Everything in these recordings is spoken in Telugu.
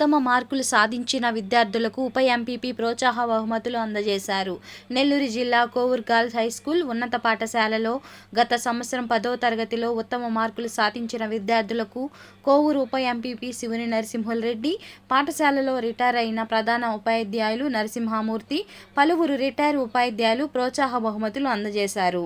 ఉత్తమ మార్కులు సాధించిన విద్యార్థులకు ఉప ఎంపీపీ ప్రోత్సాహ బహుమతులు అందజేశారు. నెల్లూరు జిల్లా కోవూర్ గర్ల్స్ హై స్కూల్ ఉన్నత పాఠశాలలో గత సంవత్సరం పదో తరగతిలో ఉత్తమ మార్కులు సాధించిన విద్యార్థులకు కోవూరు ఉప ఎంపీపీ శివుని నరసింహులరెడ్డి పాఠశాలలో రిటైర్ అయిన ప్రధాన ఉపాధ్యాయులు నరసింహమూర్తి పలువురు రిటైర్ ఉపాధ్యాయులు ప్రోత్సాహ బహుమతులు అందజేశారు.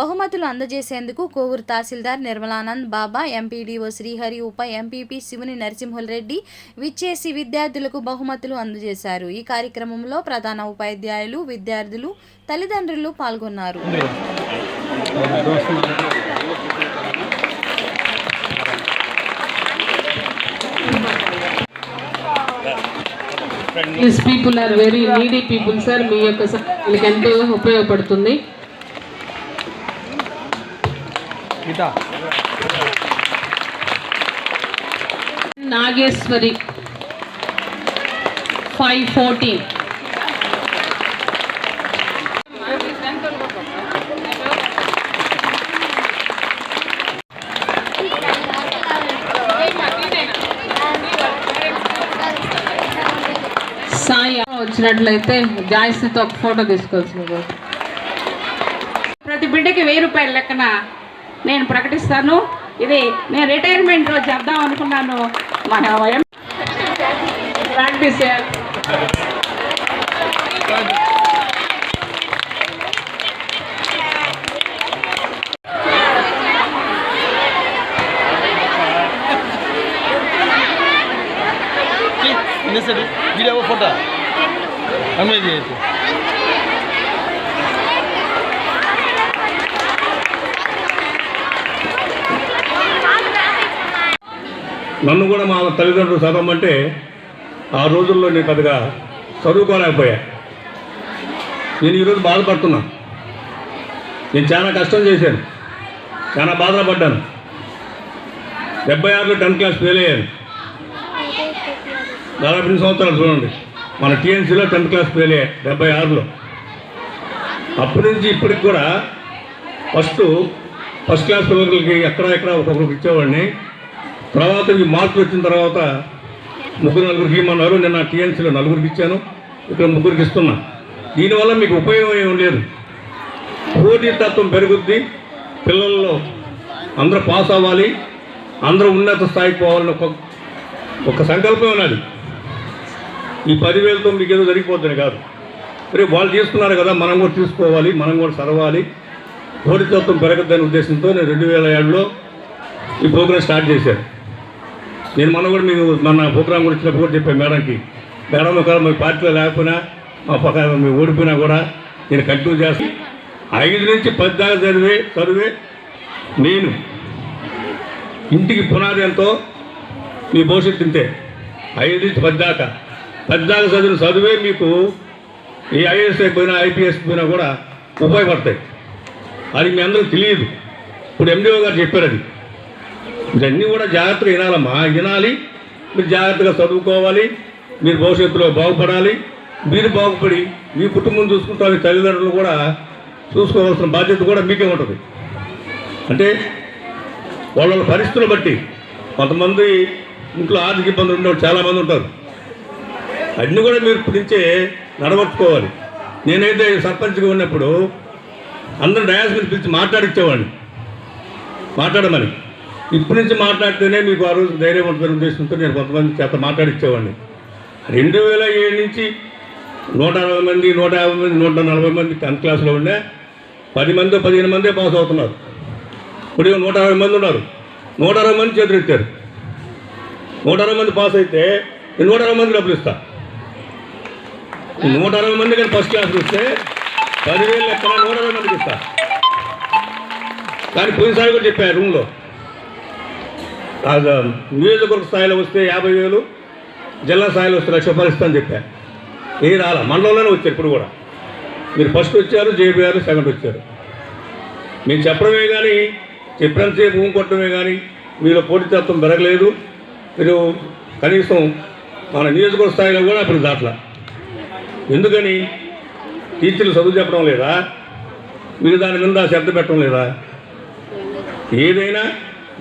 బహుమతులు అందజేసేందుకు కోవూరు తహసీల్దార్ నిర్మలానంద్ బాబా ఎంపీడీఓ శ్రీహరి ఉప ఎంపీపీ శివుని నరసింహులరెడ్డి విచ్చేసి విద్యార్థులకు బహుమతులు అందజేశారు. ఈ కార్యక్రమంలో ప్రధాన ఉపాధ్యాయులు విద్యార్థులు తల్లిదండ్రులు పాల్గొన్నారు. People are very needy people sir మీ యొక్క వీళ్ళకి ఎంతో ఉపయోగపడుతుంది. గీత. నాగేశ్వరి ఫైవ్ ఫోర్టీన్ సాయి వచ్చినట్లయితే జాయిస్తో ఒక ఫోటో తీసుకోవచ్చు ప్రతి బిడ్డకి వెయ్యి రూపాయల లెక్కన నేను ప్రకటిస్తాను. ఇది నేను రిటైర్మెంట్ రోజు చేద్దాం అనుకున్నాను. మన ప్రాక్టీస్ వీడియో ఫోటో అమ్మాయి నన్ను కూడా మా తల్లిదండ్రులు చదవమంటే ఆ రోజుల్లో నేను పెద్దగా చదువుకోలేకపోయా. నేను ఈరోజు బాధపడుతున్నా. నేను చాలా కష్టం చేశాను. చాలా బాధలు పడ్డాను డెబ్బై ఆరులో టెన్త్ క్లాస్ ఫెయిల్ అయ్యాను. దాదాపు రెండు సంవత్సరాలు చూడండి. మన టీఎన్సీలో టెన్త్ క్లాస్ ఫెయిల్ అయ్యాయి డెబ్బై ఆరులో అప్పటి నుంచి ఇప్పటికి కూడా ఫస్ట్ ఫస్ట్ క్లాస్ పిల్లలకి ఎక్కడ ఎక్కడ ఒక్కొక్కరికి ఇచ్చేవాడిని. తర్వాత ఈ మార్కులు వచ్చిన తర్వాత ముగ్గురు నలుగురికి ఇమ్మన్నారు నిన్న టీఎన్సీలో నలుగురికి ఇచ్చాను. ఇక్కడ ముగ్గురికి ఇస్తున్నా. దీనివల్ల మీకు ఉపయోగం ఏం లేదు. పోటీతత్వం పెరుగుద్ది. పిల్లల్లో అందరూ పాస్ అవ్వాలి. అందరూ ఉన్నత స్థాయికి పోవాలని ఒక ఒక సంకల్పం ఉన్నది. ఈ పదివేలతో మీకు ఏదో జరిగిపోతుంది కాదు. రేపు వాళ్ళు తీసుకున్నారు కదా మనం కూడా తీసుకోవాలి మనం కూడా చదవాలి. పోటీతత్వం పెరగద్దనే ఉద్దేశంతో నేను రెండు వేల ఏడులో ఈ ప్రోగ్రాం స్టార్ట్ చేశాను నేను మొన్న కూడా మీకు మన ప్రోగ్రాం కూడా వచ్చినప్పుడు కూడా చెప్పాను మేడంకి. మేడం ఒకవేళ మీ పార్టీలో లేకపోయినా మా పక్క మేము ఓడిపోయినా కూడా నేను కంటిన్యూ చేసి ఐదు నుంచి పది దాకా చదివే చదివే నేను ఇంటికి పునాది ఎంతో మీ భవిష్యత్తు ఇంతే. ఐదు నుంచి పది దాకా పది దాకా చదివిన చదివే మీకు ఈ ఐఏఎస్ అయిపోయినా ఐపీఎస్ పోయినా కూడా ఉపయోగపడతాయి. అది మీ అందరూ తెలియదు. ఇప్పుడు ఎండిఓ గారు చెప్పారు అది. ఇవన్నీ కూడా జాగ్రత్తగా వినాలమ్మా. వినాలి. మీరు జాగ్రత్తగా చదువుకోవాలి. మీరు భవిష్యత్తులో బాగుపడాలి. మీరు బాగుపడి మీ కుటుంబం చూసుకుంటారు తల్లిదండ్రులు కూడా చూసుకోవాల్సిన బాధ్యత కూడా మీకే ఉంటుంది. అంటే వాళ్ళ పరిస్థితులు బట్టి కొంతమంది ఇంట్లో ఆర్థిక ఇబ్బందులు ఉండేవాళ్ళు చాలామంది ఉంటారు. అన్నీ కూడా మీరు ఇప్పటి నుంచే నేనైతే సర్పంచ్గా ఉన్నప్పుడు అందరూ డయాస్ మీద పిలిచి మాట్లాడిచ్చేవాడిని. మాట్లాడమని. ఇప్పటి నుంచి మాట్లాడితేనే మీకు ఆ రోజు ధైర్యం ఉంటుందని ఉద్దేశంతో నేను కొంతమంది చేత మాట్లాడిచ్చేవాడిని. రెండు వేల ఏడు నుంచి నూట అరవై మంది నూట యాభై మంది నూట నలభై మంది టెన్త్ క్లాస్లో ఉండే పది మంది పదిహేను మందే పాస్ అవుతున్నారు. ఇప్పుడు నూట అరవై మంది ఉన్నారు. నూట అరవై మంది చేతులెత్తారు నూట అరవై మంది పాస్ అయితే నేను నూట అరవై మంది డబ్బులు ఇస్తా. నూట అరవై మంది కానీ ఫస్ట్ క్లాస్ ఇస్తే పదివేలు లెక్కన నూట అరవై మందికి ఇస్తా. కానీ పోయినసారి కూడా చెప్పారు రూమ్లో. నియోజకవర్గ స్థాయిలో వస్తే యాభై వేలు జిల్లా స్థాయిలో వస్తే లక్ష రూపాయలు ఇస్తాను చెప్పా. ఏ రాలా మండలంలోనే వచ్చారు ఇప్పుడు కూడా. మీరు ఫస్ట్ వచ్చారు జేబీఆర్ సెకండ్ వచ్చారు. మేము చెప్పడమే కానీ చెప్పినంతసేపు భూమి కొట్టడమే కానీ మీలో పోటీతత్వం పెరగలేదు. మీరు కనీసం మన నియోజకవర్గ స్థాయిలో కూడా అప్పుడు దాట్లా. ఎందుకని? టీచర్లు చదువు చెప్పడం లేదా? మీరు దాని మీద శ్రద్ధ పెట్టడం లేదా? ఏదైనా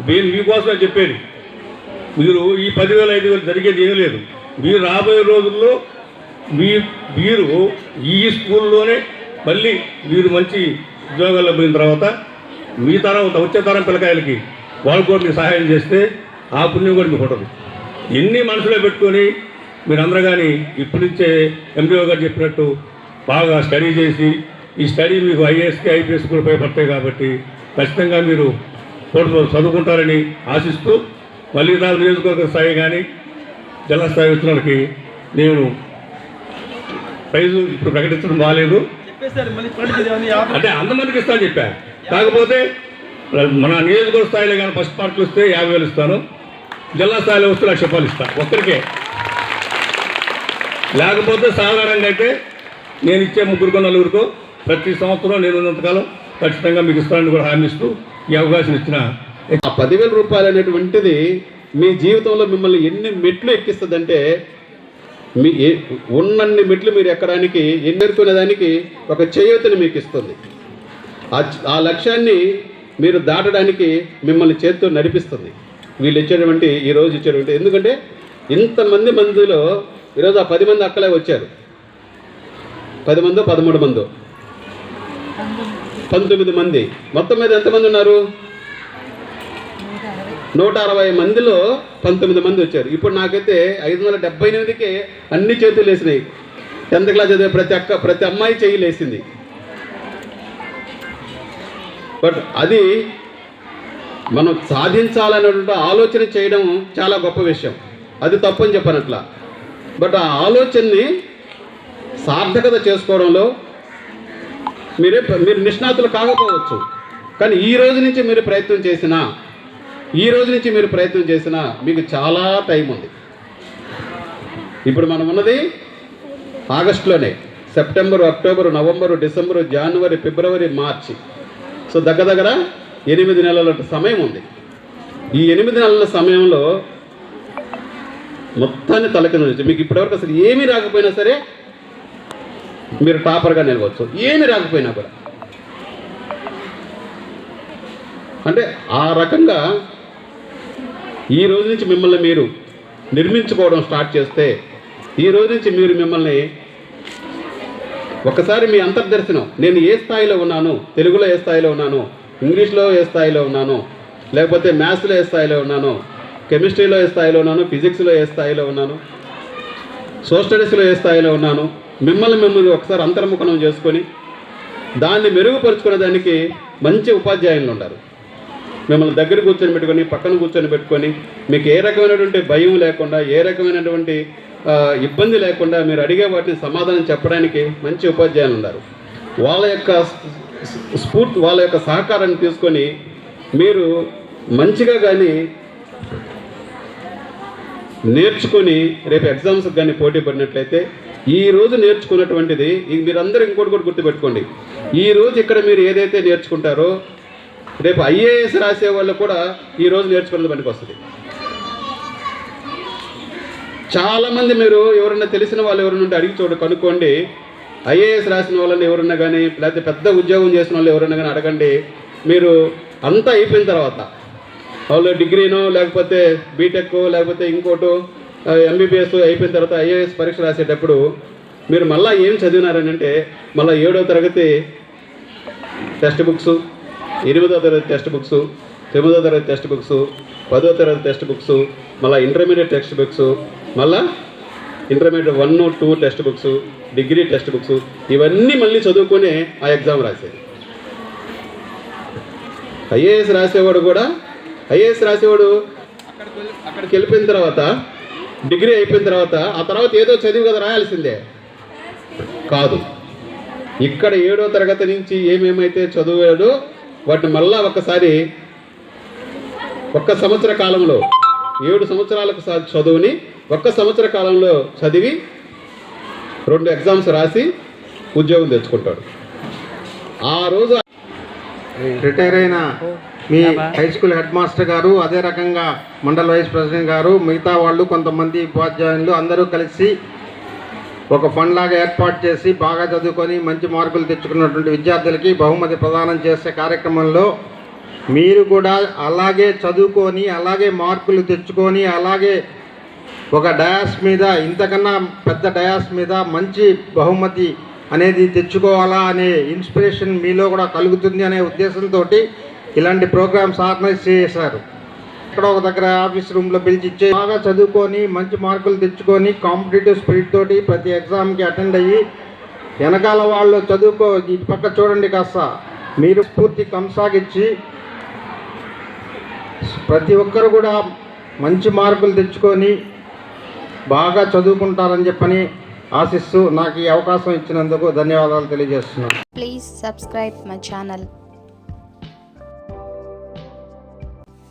మీరు మీకోసమే చెప్పేది. మీరు ఈ పదివేల ఐదు వేలు జరిగేది ఏమీ లేదు. మీరు రాబోయే రోజుల్లో మీ మీరు ఈ స్కూల్లోనే మళ్ళీ మీరు మంచి ఉద్యోగాల్లో పోయిన తర్వాత మీ తరం వచ్చే తరం పిల్లకాయలకి వాళ్ళు కూడా మీరు సహాయం చేస్తే ఆ పుణ్యం కూడా మీకు ఉంటుంది. ఎన్ని మనసులో పెట్టుకొని మీరందరూ కానీ ఇప్పటి నుంచే ఎండిఓ గారు చెప్పినట్టు బాగా స్టడీ చేసి ఈ స్టడీ మీకు ఐఏఎస్కి ఐపీఎస్ కూడా ఉపయోగపడతాయి కాబట్టి ఖచ్చితంగా మీరు తోట చదువుకుంటారని ఆశిస్తూ మళ్ళీ నా నియోజకవర్గ స్థాయి కానీ జిల్లా స్థాయి వచ్చిన వాళ్ళకి నేను ప్రైజు ఇప్పుడు ప్రకటించడం బాగాలేదు అంటే అంతమందికి ఇస్తాను చెప్పా. కాకపోతే మన నియోజకవర్గ స్థాయిలో కానీ ఫస్ట్ పార్టీలు వస్తే యాభై వేలు ఇస్తాను. జిల్లా స్థాయిలో వస్తే లక్ష రూపాయలు ఇస్తాను ఒక్కరికే. లేకపోతే సాధారణంగా అయితే నేను ఇచ్చే ముగ్గురుకో నలుగురికో ప్రతి సంవత్సరం నేను ఉన్నంతకాలం ఖచ్చితంగా మీకు ఇస్తానని కూడా హామీ ఇస్తూ ఈ అవకాశం ఇచ్చిన ఆ పదివేల రూపాయలు అనేటువంటిది మీ జీవితంలో మిమ్మల్ని ఎన్ని మెట్లు ఎక్కిస్తుందంటే మీ ఉన్నన్ని మెట్లు మీరు ఎక్కడానికి ఎన్నేరుకునే దానికి ఒక చేయూతని మీకు ఇస్తుంది ఆ ఆ లక్ష్యాన్ని మీరు దాటడానికి మిమ్మల్ని చేత్తో నడిపిస్తుంది. వీళ్ళు ఇచ్చేటువంటి ఈరోజు ఇచ్చేటువంటి. ఎందుకంటే ఇంతమంది మందిలో ఈరోజు ఆ పది మంది అక్కలే వచ్చారు. పది మందో పదమూడు మందో. పంతొమ్మిది మంది. మొత్తం మీద ఎంతమంది ఉన్నారు? నూట అరవై మందిలో పంతొమ్మిది మంది వచ్చారు. ఇప్పుడు నాకైతే ఐదు వందల డెబ్బై ఎనిమిదికి అన్ని చేతులు వేసినాయి టెన్త్ క్లాస్ చదివే ప్రతి అక్క ప్రతి అమ్మాయి చెయ్యి లేసింది బట్ అది మనం సాధించాలనేటువంటి ఆలోచన చేయడం చాలా గొప్ప విషయం. అది తప్పని చెప్పనట్లా. బట్ ఆ ఆలోచనని సార్థకత చేసుకోవడంలో మీరే మీరు నిష్ణాతులు కాకపోవచ్చు. కానీ ఈ రోజు నుంచి మీరు ప్రయత్నం చేసినా ఈ రోజు నుంచి మీరు ప్రయత్నం చేసినా మీకు చాలా టైం ఉంది. ఇప్పుడు మనం ఉన్నది ఆగస్టులోనే. సెప్టెంబర్ అక్టోబర్ నవంబరు డిసెంబరు జనవరి ఫిబ్రవరి మార్చి. సో దగ్గర దగ్గర ఎనిమిది నెలల సమయం ఉంది. ఈ ఎనిమిది నెలల సమయంలో మొత్తాన్ని తలకి నుంచి మీకు ఇప్పటివరకు అసలు ఏమీ రాకపోయినా సరే మీరు టాపర్గా నిలవచ్చు. ఏమి రాకపోయినా కూడా. అంటే ఆ రకంగా ఈ రోజు నుంచి మిమ్మల్ని మీరు నిర్మించుకోవడం స్టార్ట్ చేస్తే ఈ రోజు నుంచి మీరు మిమ్మల్ని ఒకసారి మీ అంతర్దర్శనం నేను ఏ స్థాయిలో ఉన్నాను తెలుగులో ఏ స్థాయిలో ఉన్నాను ఇంగ్లీష్లో ఏ స్థాయిలో ఉన్నాను లేకపోతే మ్యాథ్స్లో ఏ స్థాయిలో ఉన్నాను కెమిస్ట్రీలో ఏ స్థాయిలో ఉన్నాను ఫిజిక్స్లో ఏ స్థాయిలో ఉన్నాను సోషల్ స్టడీస్లో ఏ స్థాయిలో ఉన్నాను మిమ్మల్ని మిమ్మల్ని ఒకసారి అంతర్ముఖనం చేసుకొని దాన్ని మెరుగుపరుచుకునే దానికి మంచి ఉపాధ్యాయులు ఉన్నారు. మిమ్మల్ని దగ్గర కూర్చొని పెట్టుకొని పక్కన కూర్చొని పెట్టుకొని మీకు ఏ రకమైనటువంటి భయం లేకుండా ఏ రకమైనటువంటి ఇబ్బంది లేకుండా మీరు అడిగే వాటిని సమాధానం చెప్పడానికి మంచి ఉపాధ్యాయులు ఉన్నారు. వాళ్ళ యొక్క స్ఫూర్తి వాళ్ళ యొక్క సహకారాన్ని తీసుకొని మీరు మంచిగా కానీ నేర్చుకొని రేపు ఎగ్జామ్స్కి కానీ పోటీ పడినట్లయితే ఈ రోజు నేర్చుకున్నటువంటిది ఇది మీరందరూ ఇంకోటి కూడా గుర్తుపెట్టుకోండి. ఈ రోజు ఇక్కడ మీరు ఏదైతే నేర్చుకుంటారో రేపు ఐఏఎస్ రాసే వాళ్ళు కూడా ఈ రోజు నేర్చుకున్నది పనికి వస్తుంది. చాలామంది మీరు ఎవరన్నా తెలిసిన వాళ్ళు ఎవరైనా ఉంటే అడిగి చూడ కనుక్కోండి. ఐఏఎస్ రాసిన వాళ్ళని ఎవరన్నా కానీ లేకపోతే పెద్ద ఉద్యోగం చేసిన వాళ్ళు ఎవరన్నా కానీ అడగండి. మీరు అంతా అయిపోయిన తర్వాత వాళ్ళు డిగ్రీనో లేకపోతే బీటెక్ లేకపోతే ఇంకోటో ఎంబీబీఎస్ అయిపోయిన తర్వాత ఐఏఎస్ పరీక్ష రాసేటప్పుడు మీరు మళ్ళీ ఏం చదివినారని అంటే మళ్ళీ ఏడో తరగతి టెక్స్ట్ బుక్స్ ఎనిమిదో తరగతి టెక్స్ట్ బుక్స్ తొమ్మిదో తరగతి టెక్స్ట్ బుక్స్ పదో తరగతి టెక్స్ట్ బుక్స్ మళ్ళీ ఇంటర్మీడియట్ టెక్స్ట్ బుక్స్ మళ్ళీ intermediate one two text books degree text books ఇవన్నీ మళ్ళీ చదువుకొని ఆ ఎగ్జామ్ రాసేది. ఐఏఎస్ రాసేవాడు కూడా ఐఏఎస్ రాసేవాడు అక్కడికి వెళ్ళిపోయిన తర్వాత డిగ్రీ అయిపోయిన తర్వాత ఆ తర్వాత ఏదో చదివి కదా రాయాల్సిందే. కాదు. ఇక్కడ ఏడో తరగతి నుంచి ఏమేమైతే చదివాడో వాటిని మళ్ళా ఒకసారి ఒక్క సంవత్సర కాలంలో ఏడు సంవత్సరాలకు చదువుని ఒక్క సంవత్సర కాలంలో చదివి రెండు ఎగ్జామ్స్ రాసి ఉద్యోగం తెచ్చుకుంటాడు. ఆ రోజు రిటైర్ అయిన మీ హై స్కూల్ హెడ్ మాస్టర్ గారు అదే రకంగా మండల వైస్ ప్రెసిడెంట్ గారు మిగతా వాళ్ళు కొంతమంది ఉపాధ్యాయులు అందరూ కలిసి ఒక ఫండ్ లాగా ఏర్పాటు చేసి బాగా చదువుకొని మంచి మార్కులు తెచ్చుకున్నటువంటి విద్యార్థులకి బహుమతి ప్రదానం చేసే కార్యక్రమంలో మీరు కూడా అలాగే చదువుకొని అలాగే మార్కులు తెచ్చుకొని అలాగే ఒక డయాస్ మీద ఇంతకన్నా పెద్ద డయాస్ మీద మంచి బహుమతి అనేది తెచ్చుకోవాలా అనే ఇన్స్పిరేషన్ మీలో కూడా కలుగుతుంది అనే ఉద్దేశంతో ఇలాంటి ప్రోగ్రామ్స్ ఆర్గనైజ్ చేశారు. ఇక్కడ ఒక దగ్గర ఆఫీస్ రూమ్లో పిలిచి ఇచ్చే బాగా చదువుకొని మంచి మార్కులు తెచ్చుకొని కాంపిటేటివ్ స్పిరిట్ తోటి ప్రతి ఎగ్జామ్కి అటెండ్ అయ్యి వెనకాల వాళ్ళు చదువుకో ఇటు పక్క చూడండి కాస్త. మీరు పూర్తి కొనసాగించి ప్రతి ఒక్కరు కూడా మంచి మార్కులు తెచ్చుకొని బాగా చదువుకుంటారని చెప్పని ఆశిస్తూ నాకు ఈ అవకాశం ఇచ్చినందుకు ధన్యవాదాలు తెలియజేస్తున్నాను. Please subscribe my channel